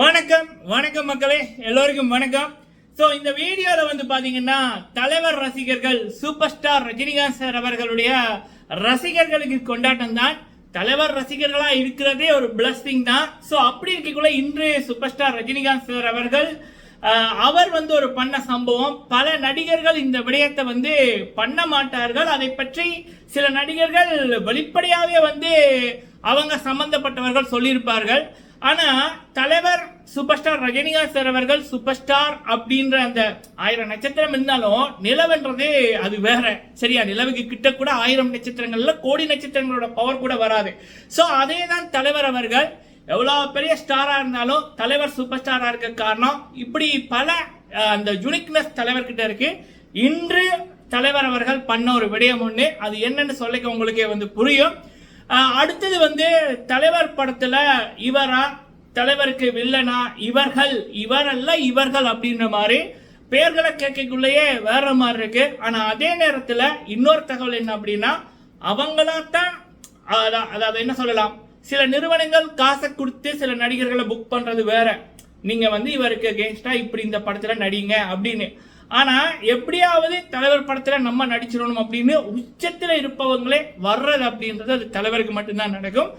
வணக்கம் வணக்கம் மக்களே எல்லோருக்கும் வணக்கம். ஸோ இந்த வீடியோவில் வந்து பார்த்தீங்கன்னா தலைவர் ரசிகர்கள் சூப்பர் ஸ்டார் ரஜினிகாந்த் சார் அவர்களுடைய ரசிகர்களுக்கு கொண்டாட்டம் தான். தலைவர் ரசிகர்களாக இருக்கிறதே ஒரு பிளஸ்ஸிங் தான். ஸோ அப்படி இருக்கக்குள்ள இன்று சூப்பர் ஸ்டார் ரஜினிகாந்த் சார் அவர்கள் அவர் வந்து ஒரு பண்ண சம்பவம். பல நடிகர்கள் இந்த விடயத்தை வந்து பண்ண மாட்டார்கள். அதை பற்றி சில நடிகர்கள் வெளிப்படையாகவே வந்து அவங்க சம்பந்தப்பட்டவர்கள் சொல்லியிருப்பார்கள். ஆனா தலைவர் சூப்பர் ஸ்டார் ரஜினிகாந்த் சார் அவர்கள் சூப்பர் ஸ்டார் அப்படின்ற அந்த ஆயிரம் நட்சத்திரம் இருந்தாலும் நிலவுன்றதே அது வேற. சரியா? நிலவுக்கு கிட்ட கூட ஆயிரம் நட்சத்திரங்கள்ல கோடி நட்சத்திரங்களோட பவர் கூட வராது. சோ அதே தான் தலைவர் அவர்கள். எவ்வளவு பெரிய ஸ்டாரா இருந்தாலும் தலைவர் சூப்பர் ஸ்டாரா இருக்க காரணம் இப்படி பல அந்த யுனிக்னஸ் தலைவர்கிட்ட இருக்கு. இன்று தலைவர் அவர்கள் பண்ண ஒரு விடயம் ஒன்று அது என்னன்னு சொல்லிக்க உங்களுக்கே வந்து புரியும். அடுத்தது வந்து தலைவர் படத்தில் இவரா தலைவருக்கு வில்லனா இவர்கள் இவரல்ல இவர்கள் அப்படின்ற மாதிரி பெயர்களை கேட்கக்குள்ளேயே வேற மாதிரி இருக்கு. ஆனால் அதே நேரத்தில் இன்னொரு தகவல் என்ன அப்படின்னா அவங்களா தான் அதாவது என்ன சொல்லலாம் சில நிறுவனங்கள் காசை கொடுத்து சில நடிகர்களை புக் பண்ணுறது வேற. நீங்கள் வந்து இவருக்கு அகேன்ஸ்டாக இப்படி இந்த படத்தில் நடிங்க அப்படின்னு. ஆனால் எப்படியாவது தலைவர் படத்தில் நம்ம நடிச்சிடணும் அப்படின்னு உச்சத்தில் இருப்பவங்களே வர்றது அப்படின்றது அது தலைவருக்கு மட்டும்தான் நடக்கும்.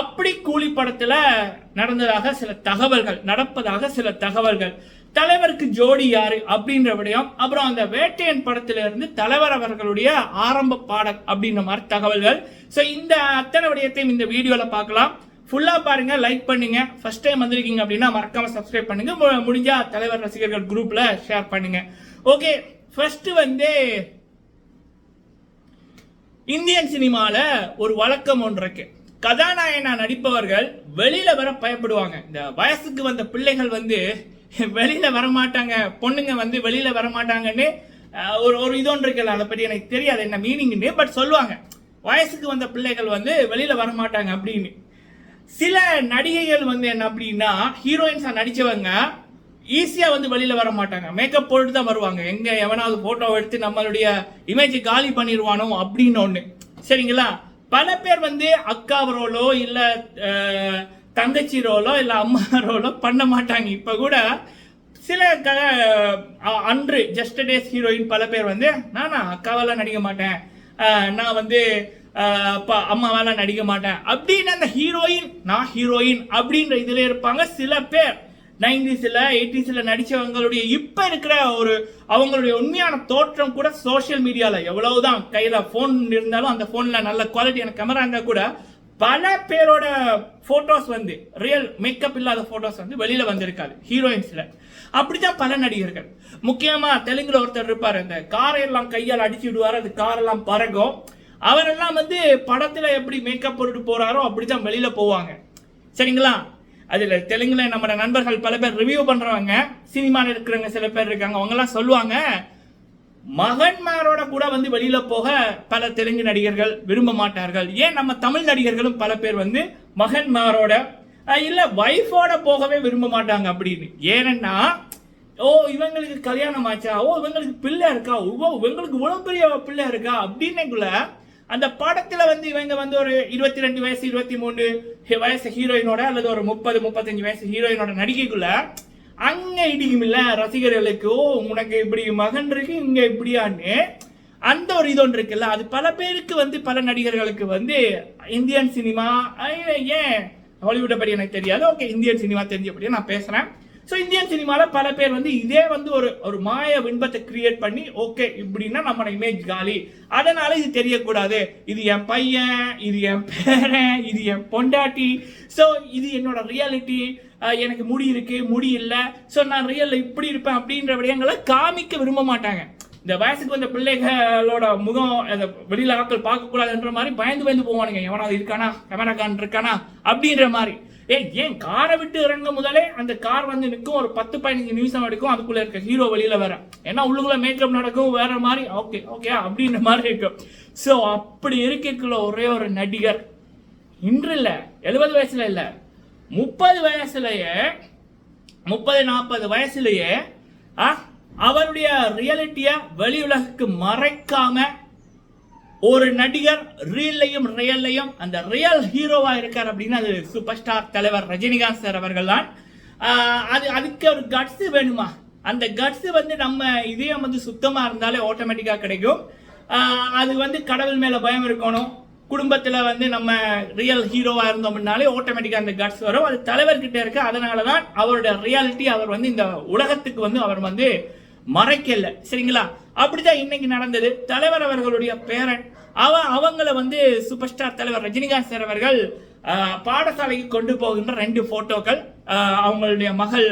அப்படி கூலி படத்தில் நடந்ததாக சில தகவல்கள் நடப்பதாக சில தகவல்கள். தலைவருக்கு ஜோடி யாரு அப்படின்ற விடயம் அப்புறம் அந்த வேட்டையன் படத்துல இருந்து தலைவர் அவர்களுடைய ஆரம்ப பாடல் அப்படின்ற மாதிரி தகவல்கள். ஸோ இந்த அத்தனை விடயத்தையும் இந்த வீடியோவில் பார்க்கலாம். ஃபுல்லாக பாருங்கள் லைக் பண்ணுங்கள் ஃபஸ்ட் டைம் வந்திருக்கீங்க அப்படின்னா மறக்காமல் சப்ஸ்கிரைப் பண்ணுங்கள் முடிஞ்சால் தலைவர் ரசிகர்கள் குரூப்பில் ஷேர் பண்ணுங்கள் ஓகே ஃபஸ்ட்டு வந்து இந்தியன் சினிமாவில் ஒரு வழக்கம் ஒன்று இருக்கு கதாநாயகனா நடிப்பவர்கள் வெளியில வர பயப்படுவாங்க. இந்த வயசுக்கு வந்த பிள்ளைகள் வந்து வெளியில வர மாட்டாங்க பொண்ணுங்க வந்து வெளியில வர மாட்டாங்கன்னு ஒரு ஒரு இது ஒன்று இருக்குல்ல அதை பற்றி எனக்கு தெரியாது என்ன மீனிங்னு பட் சொல்லுவாங்க. வயசுக்கு வந்த பிள்ளைகள் வந்து வெளியில வர மாட்டாங்க அப்படின்னு. சில நடிகைகள் வந்து என்ன அப்படின்னா ஹீரோயின்ஸாக நடிச்சவங்க ஈஸியாக வந்து வெளியில் வர மாட்டாங்க. மேக்கப் போட்டு தான் வருவாங்க. எங்கே எவனாவது ஃபோட்டோ எடுத்து நம்மளுடைய இமேஜை காலி பண்ணிடுவானோ அப்படின்னு ஒன்று சரிங்களா? பல பேர் வந்து அக்கா ரோலோ இல்லை தங்கச்சி ரோலோ இல்லை அம்மா ரோலோ பண்ண மாட்டாங்க. இப்போ கூட சில க அன்று ஜஸ்ட் டேஸ் ஹீரோயின் பல பேர் வந்து நானா அக்காவெல்லாம் நடிக்க மாட்டேன். நான் வந்து அஹ், அப்பா- அம்மாவெல்லாம் நடிக்க மாட்டேன். அப்படின்னு அந்த ஹீரோயின் நான் ஹீரோயின் அப்படின்ற இதில் இருப்பாங்க. சில பேர் நைன்டிஸில் எயிட்டிஸில் நடித்தவங்களுடைய இப்போ இருக்கிற ஒரு அவங்களுடைய உண்மையான தோற்றம் கூட சோஷியல் மீடியாவில் எவ்வளவுதான் கையில் ஃபோன் இருந்தாலும் அந்த ஃபோனில் நல்ல குவாலிட்டியான கேமரா இருந்தால் கூட பல பேரோட ஃபோட்டோஸ் வந்து ரியல் மேக்கப் இல்லாத ஃபோட்டோஸ் வந்து வெளியில் வந்திருக்காது ஹீரோயின்ஸில் அப்படிதான் பல நடிகர்கள். முக்கியமாக தெலுங்கில் ஒருத்தர் இருப்பார் அந்த காரை எல்லாம் கையால் அடிச்சு விடுவார் அது காரெல்லாம் பறகும் அவரெல்லாம் வந்து படத்தில் எப்படி மேக்கப் போட்டு போகிறாரோ அப்படி தான் வெளியில் போவாங்க. சரிங்களா? அதில் தெலுங்கில் நம்ம நண்பர்கள் பல பேர் ரிவ்யூ பண்ணுறவங்க சினிமாவில் இருக்கிறவங்க சில பேர் இருக்காங்க அவங்கெல்லாம் சொல்லுவாங்க மகன்மாரோட கூட வந்து வெளியில் போக பல தெலுங்கு நடிகர்கள் விரும்ப மாட்டார்கள். ஏன்? நம்ம தமிழ் நடிகர்களும் பல பேர் வந்து மகன்மாரோட இல்லை ஒய்ஃபோட வைஃபோட போகவே விரும்ப மாட்டாங்க அப்படின்னு. ஏன்னா ஓ இவங்களுக்கு கல்யாணம் ஆச்சா? ஓ இவங்களுக்கு பிள்ளை இருக்கா? ஓ இவங்களுக்கு இவ்வளவு பெரிய பிள்ளை இருக்கா? அப்படின்னுக்குள்ள அந்த படத்துல வந்து இவங்க வந்து ஒரு இருபத்தி ரெண்டு வயசு இருபத்தி மூணு வயசு ஹீரோயினோட அல்லது ஒரு முப்பது முப்பத்தஞ்சு வயசு ஹீரோயினோட நடிகைக்குள்ள அங்க இடிக்கும் இல்ல ரசிகர்களுக்கு ஓ உனக்கு இப்படி மகன் இருக்கு இங்க இப்படியான்னு. அந்த ஒரு இது ஒன்று இருக்குல்ல அது பல பேருக்கு வந்து பல நடிகர்களுக்கு வந்து இந்தியன் சினிமா ஏன் ஹாலிவுட்டை பற்றி எனக்கு தெரியாது. ஓகே இந்தியன் சினிமா தெரிஞ்சபடியே நான் பேசுறேன். ஸோ இந்தியன் சினிமாவில் பல பேர் வந்து இதே வந்து ஒரு ஒரு மாய விண்பத்தை கிரியேட் பண்ணி ஓகே இப்படின்னா நம்மளோட இமேஜ் காலி. அதனால இது தெரியக்கூடாது. இது என் பையன் இது என் பேரன் இது என் பொண்டாட்டி. ஸோ இது என்னோட ரியாலிட்டி எனக்கு முடி இருக்கு முடி இல்லை. ஸோ நான் ரியலில் இப்படி இருப்பேன் அப்படின்ற விடயங்களை காமிக்க விரும்ப மாட்டாங்க. இந்த வயசுக்கு வந்த பிள்ளைகளோட முகம் அந்த வெளியில் ஆட்கள் பார்க்கக்கூடாதுன்ற மாதிரி பயந்து பயந்து போவானுங்க. எவனாவது இருக்கானா? கேமராக்கான் இருக்கானா? அப்படின்ற மாதிரி. ஏ ஏன் காரை விட்டு இறங்க முதலே அந்த கார் வந்து நிற்கும்? ஒரு பத்து பதினஞ்சு நிமிஷம் எடுக்கும். அதுக்குள்ள இருக்க ஹீரோ வெளியில வேற. ஏன்னா உள்ளுக்குள்ள மேக்கப் நடக்கும்? வேற மாதிரி. ஓகே ஓகே அப்படின்ற மாதிரி இருக்கும். ஸோ அப்படி இருக்கக்குள்ள ஒரே ஒரு நடிகர். இன்று இல்லை எழுபது வயசுல இல்லை. முப்பது வயசுலயே முப்பது நாற்பது வயசுலயே ஆ, அவருடைய ரியாலிட்டியை வெளி உலகுக்கு மறைக்காம ஒரு நடிகர் ரீல்லையும் ரியல்லையும் அந்த ரியல் ஹீரோவா இருக்கார் அப்படின்னா அது சூப்பர் ஸ்டார் தலைவர் ரஜினிகாந்த் சார் அவர்கள் தான். அது அதுக்கு ஒரு கட்ஸ் வேணுமா? அந்த கட்ஸ் வந்து நம்ம இதயம் வந்து சுத்தமா இருந்தாலே ஆட்டோமேட்டிக்கா கிடைக்கும். அது வந்து கடவுள் மேல பயம் இருக்கணும். குடும்பத்தில் வந்து நம்ம ரியல் ஹீரோவாக இருந்தோம்னாலே ஆட்டோமேட்டிக்காக அந்த கட்ஸ் வரும். அது தலைவர்கிட்ட இருக்கு. அதனால தான் அவருடைய ரியாலிட்டி அவர் வந்து இந்த உலகத்துக்கு வந்து அவர் வந்து மறைக்கல. சரிங்களா? அப்படிதான் இன்னைக்கு நடந்தது. தலைவர் அவர்களுடைய பேரன் அவ அவங்கள வந்து சூப்பர் ஸ்டார் தலைவர் ரஜினிகாந்த் சார் அவர்கள் பாடசாலைக்கு கொண்டு போகின்ற ரெண்டு போட்டோக்கள் அவங்களுடைய மகள்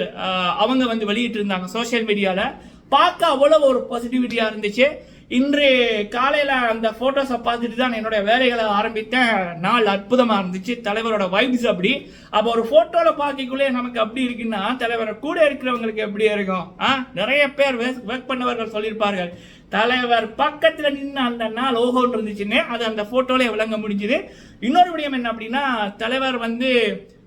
அவங்க வந்து வெளியிட்டு இருந்தாங்க சோஷியல் மீடியாவில் பார்க்க அவ்வளவு ஒரு பாசிட்டிவிட்டியாக இருந்துச்சு. இன்று காலையில் அந்த ஃபோட்டோஸை பார்த்துட்டு தான் என்னுடைய வேலைகளை ஆரம்பித்தேன். நாள் அற்புதமாக இருந்துச்சு. தலைவரோட வைப்ஸ் அப்படி. அப்போ ஒரு ஃபோட்டோவில் பார்க்கக்குள்ளே நமக்கு அப்படி இருக்குன்னா தலைவர் கூட இருக்கிறவங்களுக்கு எப்படி இருக்கும்? ஆ? நிறைய பேர் ஒர்க் பண்ணவர்கள் சொல்லியிருப்பார்கள். தலைவர் பக்கத்தில் நின்று அந்த நாள் ஓஹோன்னு இருந்துச்சுன்னு அது அந்த போட்டோல விளங்க முடிஞ்சுது. இன்னொரு விடயம் என்ன அப்படின்னா தலைவர் வந்து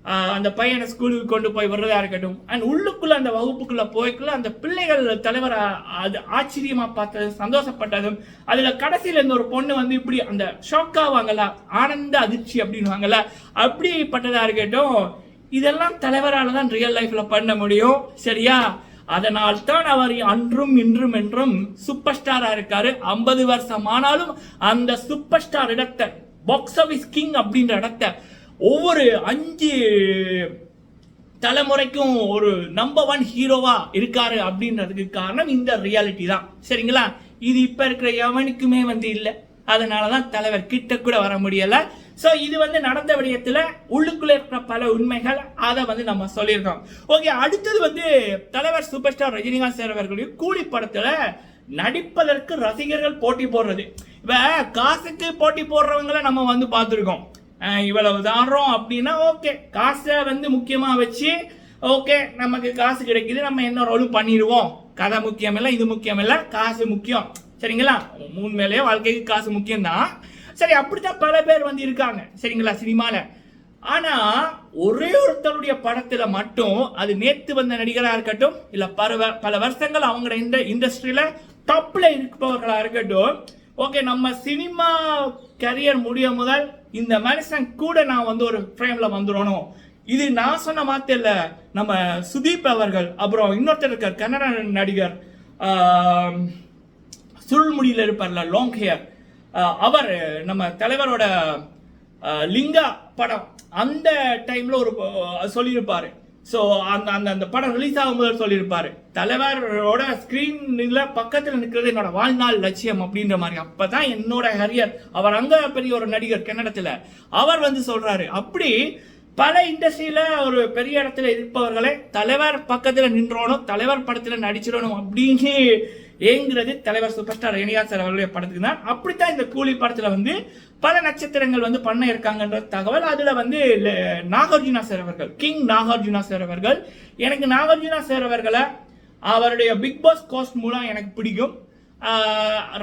அந்த பையனை ஸ்கூலுக்கு கொண்டு போய் வர்றதா இருக்கட்டும். அண்ட் உள்ளுக்குள்ள அந்த வகுப்புக்குள்ள போய்க்குள்ள அந்த பிள்ளைகள் தலைவர் அது ஆச்சரியமா பார்த்தது சந்தோஷப்பட்டதும் அதுல கடைசியில இருந்த ஒரு பொண்ணு வந்து இப்படி அந்த ஷாக்காவாங்கல்ல ஆனந்த அதிர்ச்சி அப்படின்வாங்கல்ல அப்படிப்பட்டதா இருக்கட்டும் இதெல்லாம் தலைவரால் தான் ரியல் லைஃப்ல பண்ண முடியும் சரியா? அதனால் தான் அவர் அன்றும் இன்றும் என்றும் சூப்பர் ஸ்டாரா இருக்காரு. ஐம்பது வருஷம் ஆனாலும் அந்த சூப்பர் ஸ்டார் இடத்தை பாக்ஸ் ஆஃபீஸ் கிங் அப்படின்ற இடத்தை ஒவ்வொரு அஞ்சு தலைமுறைக்கும் ஒரு நம்பர் ஒன் ஹீரோவா இருக்காரு அப்படின்றதுக்கு காரணம் இந்த ரியாலிட்டி தான். சரிங்களா? இது இப்ப இருக்கிற எவனுக்குமே வந்து இல்லை. அதனாலதான் தலைவர் கிட்ட கூட வர முடியல. சோ இது வந்து நடந்த விடயத்துல உள்ளுக்குள்ள இருக்கிற பல உண்மைகள் அதை வந்து நம்ம சொல்லியிருக்கோம். ஓகே அடுத்தது வந்து தலைவர் சூப்பர் ஸ்டார் ரஜினிகாந்த் சார் அவர்களுடைய கூலி படத்துல நடிப்பதற்கு ரசிகர்கள் போட்டி போடுறது. இப்ப காசுக்கு போட்டி போடுறவங்கள நம்ம வந்து பார்த்துருக்கோம். இவ்வளவு தாரோம் அப்படின்னா ஓகே. காசை வந்து முக்கியமாக வச்சு ஓகே நமக்கு காசு கிடைக்குது நம்ம என்ன ரோலும் பண்ணிடுவோம்? கதை முக்கியம் இல்லை இது முக்கியம் இல்லை காசு முக்கியம். சரிங்களா? மூணு மேலேயே வாழ்க்கைக்கு காசு முக்கியம் தான் சரி அப்படித்தான் பல பேர் வந்து இருக்காங்க. சரிங்களா சினிமாவில் ஆனால் ஒரே ஒருத்தருடைய படத்தில் மட்டும் அது நேற்று வந்த நடிகராக இருக்கட்டும் இல்லை பல வ- பல வருஷங்கள் அவங்க இந்த இண்டஸ்ட்ரியில் டாப்ல இருப்பவர்களாக இருக்கட்டும் ஓகே நம்ம சினிமா கரியர் முடிய முதல் இந்த மனுஷன் கூட நான் வந்து ஒரு ஃப்ரேம்ல வந்துடணும் இது நான் சொன்ன மாத்த இல்லை நம்ம சுதீப் அவர்கள் அப்புறம் இன்னொருத்தர் இருக்கார் கன்னட நடிகர் சுருள் முடியில் இருப்பார்ல லாங் ஹேர் அவர் நம்ம தலைவரோட லிங்கா படம் அந்த டைம்ல ஒரு சொல்லியிருப்பார் சொல்லியிருப்பாரு. ஸோ அந்த அந்த அந்த படம் ரிலீஸ் ஆகும்போது சொல்லியிருப்பாரு தலைவரோட ஸ்க்ரீன்ல பக்கத்தில் நிற்கிறது என்னோட வாழ்நாள் லட்சியம் அப்படின்ற மாதிரி. அப்போ தான் என்னோட ஹரியர் அவர் அங்கே பெரிய ஒரு நடிகர் கன்னடத்தில். அவர் வந்து சொல்கிறாரு அப்படி பல இண்டஸ்ட்ரியில் ஒரு பெரிய இடத்துல இருப்பவர்களே தலைவர் பக்கத்தில் நின்றோனும் தலைவர் படத்தில் நடிச்சிடணும் அப்படின்னு ஏங்கிறது தலைவர் சூப்பர் ஸ்டார் ரஜினிகாந்த் சார் அவர்களுடைய படத்துக்கு தான். அப்படித்தான் இந்த கூலி படத்துல வந்து பல நட்சத்திரங்கள் வந்து பண்ண இருக்காங்கன்ற தகவல் அதுல வந்து நாகார்ஜுனா சார் அவர்கள் கிங் நாகார்ஜுனா சார் அவர்கள். எனக்கு நாகார்ஜுனா சார் அவர்களை அவருடைய பிக் பாஸ் கோஸ்ட் மூலம் எனக்கு பிடிக்கும்.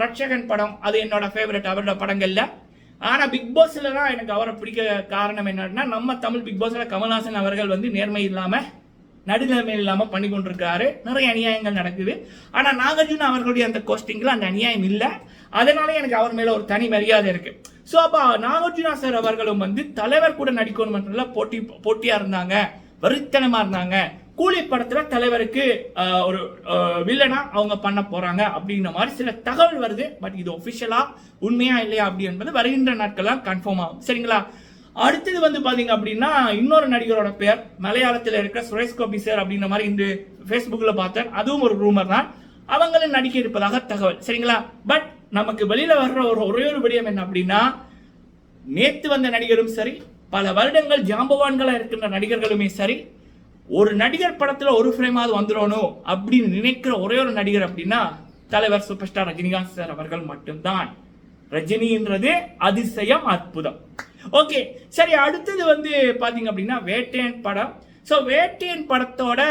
ரட்சகன் படம் அது என்னோட ஃபேவரட் அவரோட படங்கள்ல. ஆனால் பிக் பாஸ்ல தான் எனக்கு அவரை பிடிக்க காரணம் என்னன்னா நம்ம தமிழ் பிக் பாஸ்ல கமல்ஹாசன் அவர்கள் வந்து நேர்மை இல்லாமல் நடுநிலைமை இல்லாமல் பண்ணி கொண்டிருக்காரு. நிறைய அநியாயங்கள் நடக்குது. ஆனால் நாகார்ஜுன அவர்களுடைய அந்த கோஸ்டிங்கில் அந்த அநியாயம் இல்லை. அதனால எனக்கு அவர் மேலே ஒரு தனி மரியாதை இருக்கு. ஸோ அப்போ நாகார்ஜுனா சார் அவர்களும் வந்து தலைவர் கூட நடிக்கணும் போட்டி போட்டியாக இருந்தாங்க. வருத்தனமாக இருந்தாங்க. கூலி படத்தில் தலைவருக்கு ஒரு வில்லனா அவங்க பண்ண போறாங்க அப்படிங்கிற மாதிரி சில தகவல் வருது. பட் இது ஒபிஷியலா உண்மையா இல்லையா அப்படி என்பது வருகின்ற நாட்கள்லாம் கன்ஃபார்ம் ஆகும். சரிங்களா? அடுத்தது வந்து பாத்தீங்க அப்படின்னா இன்னொரு நடிகரோட பேர் மலையாளத்தில் இருக்கிற சுரேஷ் கோபி சார் அப்படின்ற மாதிரி இந்த ஃபேஸ்புக்கில் பார்த்தேன். அதுவும் ஒரு ரூமர் தான். அவங்களும் நடிக்க இருப்பதாக தகவல். சரிங்களா? பட் நமக்கு வெளியில் வர்ற ஒரு ஒரே ஒரு விடயம் என்ன அப்படின்னா நேற்று வந்த நடிகரும் சரி பல வருடங்கள் ஜாம்பவான்களாக இருக்கின்ற நடிகர்களுமே சரி ஒரு நடிகர் படத்தில் ஒரு ஃப்ரேமாவது வந்துடணும் அப்படின்னு நினைக்கிற ஒரே ஒரு நடிகர் அப்படின்னா தலைவர் சூப்பர் ஸ்டார் ரஜினிகாந்த் சார் அவர்கள் மட்டும்தான். ரஜினின்றது அதிசயம் அற்புதம். ஓகே சரி அடுத்தது வந்து பாத்தீங்க அப்படின்னா வேட்டையன் படம். ஸோ வேட்டையன் படத்தோட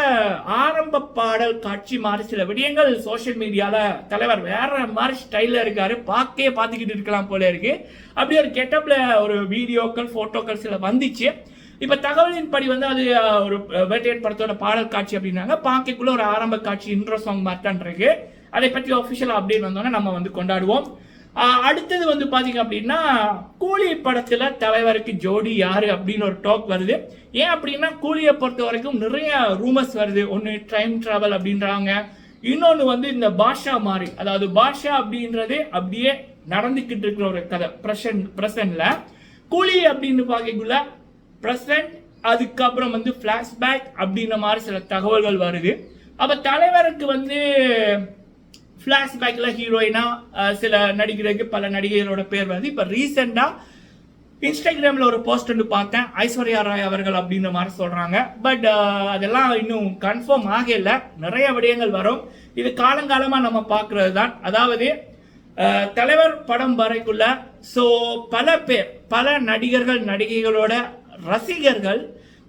ஆரம்ப பாடல் காட்சி மாதிரி சில விடயங்கள் சோஷியல் மீடியால தலைவர் வேற மாதிரி ஸ்டைல்ல இருக்காரு. பார்க்கே பார்த்துக்கிட்டு இருக்கலாம் போல இருக்கு. அப்படியே ஒரு கெட்டப்ல ஒரு வீடியோக்கள் போட்டோக்கள் சில வந்துச்சு. இப்ப தகவலின் படி வந்து அது ஒரு வேட்டையன் படத்தோட பாடல் காட்சி அப்படின்னாங்க. பார்க்கக்குள்ள ஒரு ஆரம்ப காட்சி இன்ட்ரோ சாங் மாட்டான் இருக்கு. அதை பற்றி ஒஃபிஷியல் அப்டேட் வந்தோன்னே நம்ம வந்து கொண்டாடுவோம். அடுத்தது வந்து பார்த்தீங்க அப்படின்னா கூலி படத்தில் தலைவருக்கு ஜோடி யாரு அப்படின்னு ஒரு டாக் வருது. ஏன் அப்படின்னா கூலியை பொறுத்த வரைக்கும் நிறைய ரூமர்ஸ் வருது. ஒன்று டைம் ட்ராவல் அப்படின்றாங்க. இன்னொன்று வந்து இந்த பாஷா மாதிரி. அதாவது பாஷா அப்படின்றது அப்படியே நடந்துக்கிட்டு இருக்கிற ஒரு கதை. பிரசன்ட் பிரசன்ட்ல கூலி அப்படின்னு பார்க்கக்குள்ள பிரசன்ட் அதுக்கப்புறம் வந்து ஃப்ளாஷ்பேக் அப்படின்ற மாதிரி சில தகவல்கள் வருது. அப்போ தலைவருக்கு வந்து ஃப்ளாஷ்பேக்கில் ஹீரோயினா சில நடிகருக்கு பல நடிகர்களோட பேர் வருது. இப்போ ரீசெண்டாக இன்ஸ்டாகிராமில் ஒரு போஸ்ட் வந்து பார்த்தேன். ஐஸ்வர்யா ராய் அவர்கள் அப்படின்ற மாதிரி சொல்கிறாங்க பட் அதெல்லாம் இன்னும் கன்ஃபார்ம் ஆகல. நிறைய விடயங்கள் வரும். இது காலங்காலமாக நம்ம பார்க்குறது தான். அதாவது தலைவர் படம் வரைக்குள்ள ஸோ பல பேர் பல நடிகர்கள் நடிகைகளோட ரசிகர்கள்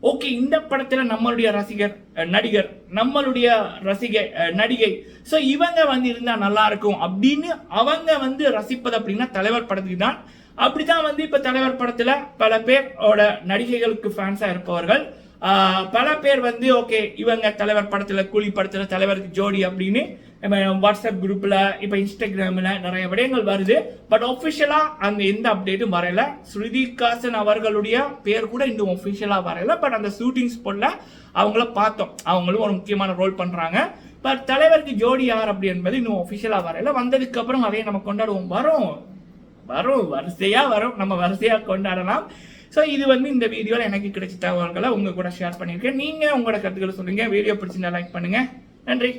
ஓகே இந்த படத்துல நம்மளுடைய ரசிகர் நடிகர் நம்மளுடைய ரசிகை நடிகை. ஸோ இவங்க வந்து இருந்தா நல்லா இருக்கும் அப்படின்னு அவங்க வந்து ரசிப்பது அப்படின்னா தலைவர் படத்துக்கு தான். அப்படிதான் வந்து இப்ப தலைவர் படத்துல பல பேரோட நடிகைகளுக்கு ஃபேன்ஸா இருப்பவர்கள். பல பேர் வந்து ஓகே இவங்க தலைவர் படத்தில் கூலி படத்தில் தலைவருக்கு ஜோடி அப்படின்னு நம்ம வாட்ஸ்அப் குரூப்பில் இப்போ இன்ஸ்டாகிராமில் நிறைய விடயங்கள் வருது. பட் ஒஃபிஷியலாக அந்த எந்த அப்டேட்டும் வரல. ஸ்ருதிகாசன் அவர்களுடைய பேர் கூட இன்னும் ஒஃபிஷியலாக வரல. பட் அந்த ஷூட்டிங் ஸ்பாட்டில் அவங்கள பார்த்தோம். அவங்களும் ஒரு முக்கியமான ரோல் பண்ணுறாங்க பட் தலைவருக்கு ஜோடி யார் அப்படி என்பது இன்னும் ஒஃபிஷியலாக வரல. வந்ததுக்கப்புறம் அதையே அதையும் நம்ம கொண்டாடுவோம். வரும். வரும். வரிசையாக வரும். நம்ம வரிசையாக கொண்டாடலாம். ஸோ இது வந்து இந்த வீடியோவில் எனக்கு கிடைச்ச தகவல்களை உங்கள் கூட ஷேர் பண்ணியிருக்கேன். நீங்கள் உங்களோட கருத்துக்களை சொல்லுங்கள் வீடியோ பிடிச்சிருந்தா லைக் பண்ணுங்கள் நன்றி.